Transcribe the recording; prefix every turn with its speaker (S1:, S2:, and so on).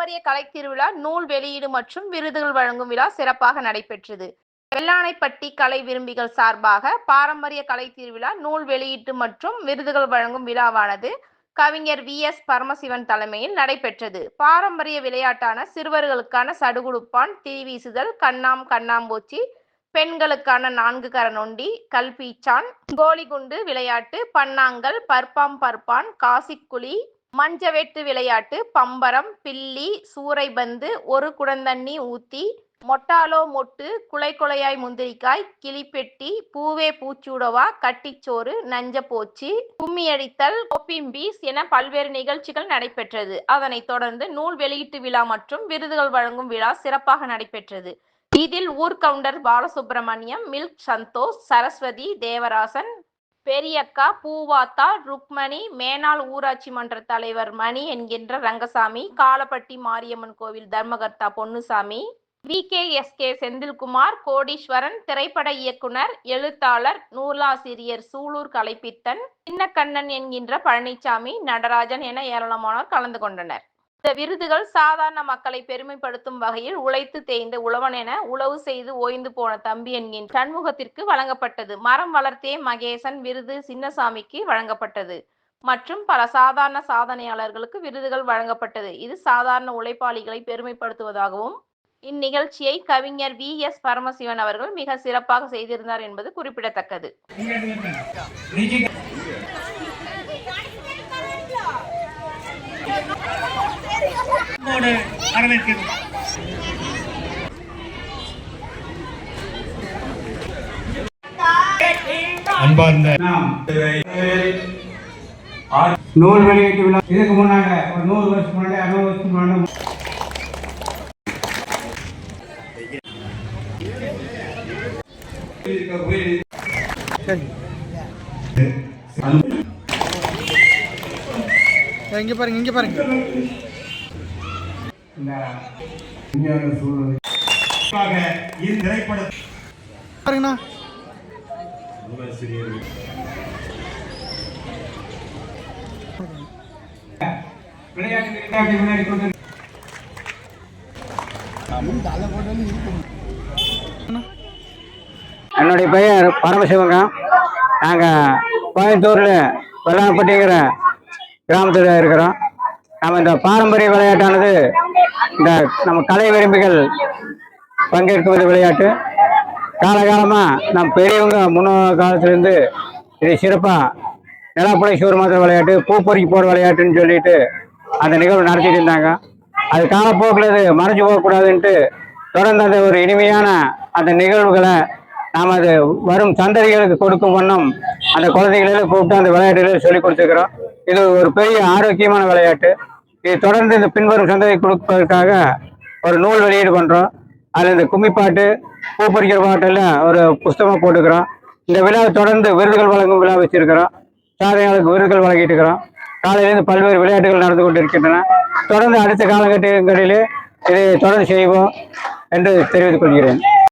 S1: பாரம்பரிய கலை திருவிழா நூல் வெளியீடு மற்றும் விருதுகள் வழங்கும் விழா சிறப்பாக நடைபெற்றது. வெள்ளானைப்பட்டி கலை விரும்பிகள் சார்பாக பாரம்பரிய கலை திருவிழா நூல் வெளியீட்டு மற்றும் விருதுகள் வழங்கும் விழாவானது கவிஞர் வி. எஸ். பரமசிவன் தலைமையில் நடைபெற்றது. பாரம்பரிய விளையாட்டான சிறுவர்களுக்கான சடுகுடுப்பான் தீவீசுதல் கண்ணாம் கண்ணாம்பூச்சி பெண்களுக்கான நான்கு கரநொண்டி கல்பீச்சான் கோலிகுண்டு விளையாட்டு பன்னாங்கல் பர்பாம் பர்பான் காசிக்குழி மஞ்சவெட்டு விளையாட்டு பம்பரம் பில்லி சூறைபந்து ஒரு குடந்தண்ணி ஊத்தி மொட்டாலோ மொட்டு குலை குலையாய் முந்திரிக்காய் கிளிப்பெட்டி பூவே பூச்சூடவா கட்டிச்சோறு நஞ்ச போச்சு கும்மி அடித்தல் கொப்பிம்பீஸ் என பல்வேறு நிகழ்ச்சிகள் நடைபெற்றது. அதனைத் தொடர்ந்து நூல் வெளியீட்டு விழா மற்றும் விருதுகள் வழங்கும் விழா சிறப்பாக நடைபெற்றது. இதில் ஊர்கவுண்டர் பாலசுப்பிரமணியம் மில்க் சந்தோஷ் சரஸ்வதி தேவராசன் பெரியக்கா பூவாத்தா ருக்மணி மேனாள் ஊராட்சி மன்ற தலைவர் மணி என்கின்ற ரங்கசாமி காலப்பட்டி மாரியம்மன் கோவில் தர்மகர்த்தா Ponnusamy V. K. S. K. Senthilkumar Kodeeswaran திரைப்பட இயக்குனர் எழுத்தாளர் நூலாசிரியர் சூலூர் கலைப்பித்தன் சின்னக்கண்ணன் என்கின்ற பழனிசாமி நடராஜன் என ஏராளமானோர் கலந்து கொண்டனர். இந்த விருதுகள் சாதாரண மக்களை பெருமைப்படுத்தும் வகையில் உழைத்து தேய்ந்த உழவன் என உழவு செய்து ஓய்ந்து போன தம்பி என்கின்ற சண்முகத்திற்கு வழங்கப்பட்டது. மரம் வளர்த்தே மகேசன் விருது சின்னசாமிக்கு வழங்கப்பட்டது. மற்றும் பல சாதாரண சாதனையாளர்களுக்கு விருதுகள் வழங்கப்பட்டது. இது சாதாரண உழைப்பாளிகளை பெருமைப்படுத்துவதாகவும் இந்நிகழ்ச்சியை கவிஞர் வி. எஸ். பரமசிவன் அவர்கள் மிக சிறப்பாக செய்திருந்தார் என்பது குறிப்பிடத்தக்கது.
S2: அன்போடு வரவேற்கிறோம்.
S3: அன்பார்ந்த
S4: நூல் வெளியீட்டு விழா இதுக்கு முன்னாங்க ஒரு நூறு வருஷம் முன்னாடி அறுபது வருஷம் முன்னாடி
S5: இங்க பாருங்க இங்க பாருங்க.
S4: விஞ்ஞான சூழ்நிலை.
S5: பாருங்கண்ணா.
S4: விளையாட்டு கொண்டு என்னுடைய பெயர் பரமசிவங்க. நாங்கள் கோயம்புத்தூரில் வெள்ளாம்பட்டிங்கிற கிராமத்தில் இருக்கிறோம். நம்ம இந்த பாரம்பரிய விளையாட்டானது இந்த நம்ம கலை விரும்பிகள் பங்கேற்குவது விளையாட்டு. காலகாலமாக நம் பெரியவங்க முன்னோர் காலத்துலேருந்து இது சிறப்பாக நிலப்புடை மாத விளையாட்டு பூப்பொறிக்கு போகிற விளையாட்டுன்னு சொல்லிட்டு அந்த நிகழ்வு நடத்திட்டு இருந்தாங்க. அது காலப்போக்கில் அது மறைஞ்சு போகக்கூடாதுன்ட்டு தொடர்ந்து அந்த ஒரு இனிமையான அந்த நிகழ்வுகளை நாம் அது வரும் சந்ததிகளுக்கு கொடுக்கும் வண்ணம் அந்த குழந்தைகளில் கூப்பிட்டு அந்த விளையாட்டுகளை சொல்லி கொடுத்துருக்குறோம். இது ஒரு பெரிய ஆரோக்கியமான விளையாட்டு. இது தொடர்ந்து இந்த பின்வரும் சந்ததை கொடுப்பதற்காக ஒரு நூல் வெளியீடு பண்ணுறோம் அதில் இந்த கும்மிப்பாட்டு பூ பறிக்கிற பாட்டெல்லாம் ஒரு புஸ்தகம் போட்டுக்கிறோம். இந்த விழாவை தொடர்ந்து விருதுகள் வழங்கும் விழா வச்சிருக்கிறோம். சாதனையாளருக்கு விருதுகள் வழங்கிட்டு இருக்கிறோம் காலையிலேருந்து பல்வேறு விளையாட்டுகள் நடந்து கொண்டு இருக்கின்றன தொடர்ந்து அடுத்த காலகட்டங்களிலே இதை தொடர்ந்து செய்வோம் என்று தெரிவித்துக் கொள்கிறேன்.